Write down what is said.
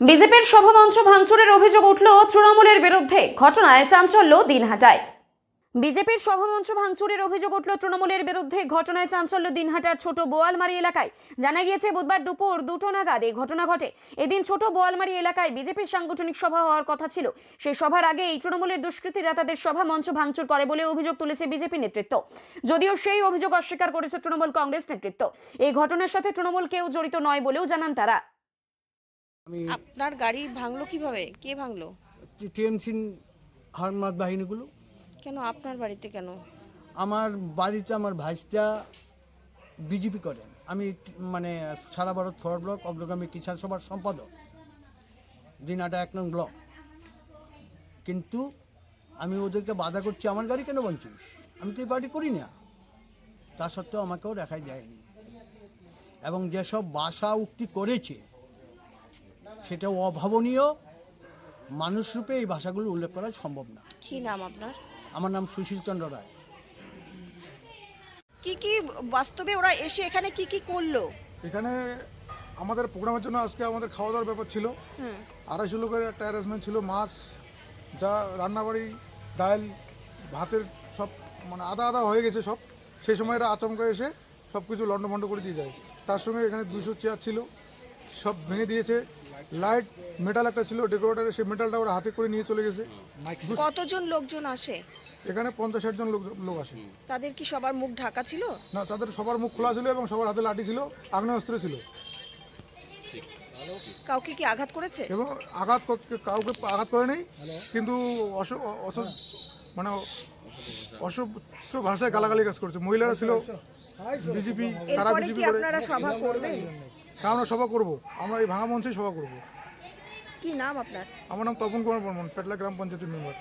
বিজেপির সভামঞ্চ ভাঙচুরের অভিযোগ উঠল তৃণমূলের বিরুদ্ধে। ঘটনায় চাঞ্চল্য দিনহাটায়। বিজেপির সভামঞ্চ ভাঙচুরের অভিযোগ উঠল তৃণমূলের বিরুদ্ধে। ঘটনায় চাঞ্চল্য দিনহাটার ছোট বোয়ালমারি এলাকায়। জানা গিয়েছে, বুধবার দুপুর দুটো নাগাদ এই ঘটনা ঘটে। এদিন ছোট বোয়ালমারি এলাকায় বিজেপির সাংগঠনিক সভা হওয়ার কথা ছিল। সেই সভার আগে এই তৃণমূলের দুষ্কৃতীরা তাদের সভা মঞ্চ ভাঙচুর করে বলে অভিযোগ তুলেছে বিজেপি নেতৃত্ব। যদিও সেই অভিযোগ অস্বীকার করেছে তৃণমূল কংগ্রেস নেতৃত্ব। এই ঘটনার সাথে তৃণমূল কেউ জড়িত নয় বলেও জানান তারা। আমি আপনার গাড়ি ভাঙলো কীভাবে? কে ভাঙলো? টিএমসি হারমাত বাহিনীগুলো। কেন? আপনার বাড়িতে কেন? আমার বাড়িতে আমার ভাইসটা বিজেপি করেন আমি মানে সারা ভারত ফরওয়ার্ড ব্লক অগ্রগামী কিষাণ সভার সম্পাদক। দিনাটা এক নং ব্লক। কিন্তু আমি ওদেরকে বাধা করছি আমার গাড়ি কেন বঞ্চিস আমি তো এই পার্টি করি না। তা সত্ত্বেও আমাকেও রেখাই যায়নি। এবং যেসব বাসা উক্তি করেছে সেটা অভাবনীয়। মানুষরূপে এই ভাষাগুলো উল্লেখ করা সম্ভব না। কি নাম আপনার? আমার নাম সুশীল চন্দ্র রায়। কি কি বাস্তবে ওরা এসে এখানে কি কি করল? এখানে আমাদের প্রোগ্রামের জন্য আজকে আমাদের খাওয়া দাওয়ার ব্যাপার ছিল। হুম। আড়াইশো লোকের একটা অ্যারেঞ্জমেন্ট ছিল মাছ যা রান্নাবাড়ি ডাল ভাতের সব মানে আদা আদা হয়ে গেছে সব। সেই সময় এরা আচমকা এসে সব কিছু লন্ডভন্ড করে দিয়ে যায়। তার সঙ্গে এখানে দুশো চেয়ার ছিল সব ভেঙে দিয়েছে। লাইট মেটাল একটা ছিল ডেকোরেটারে সেই মেটালটা ওরা হাতে করে নিয়ে চলে গেছে। কতজন লোকজন আসে? এখানে পঞ্চাশ ষাট জন লোক লোক আসে। তাদের কি সবার মুখ ঢাকা ছিল? না তাদের সবার মুখ খোলা ছিল এবং সবার হাতে লাঠি ছিল আগ্নেয়াস্ত্র ছিল। কাউকে কি আঘাত করেছে? এবং আঘাত কাউকে আঘাত করে নেই কিন্তু মানে অসভ্য ভাষায় গালাগালি কাজ করছে। মহিলারা ছিল বিজেপি আপনারা সভা করবেন? তা আমরা সভা করব। আমরা এই ভাঙা মঞ্চে সভা করব। কি নাম আপনার? আমার নাম তপন কুমার বর্মন পেটলা গ্রাম পঞ্চায়েতের মেম্বার।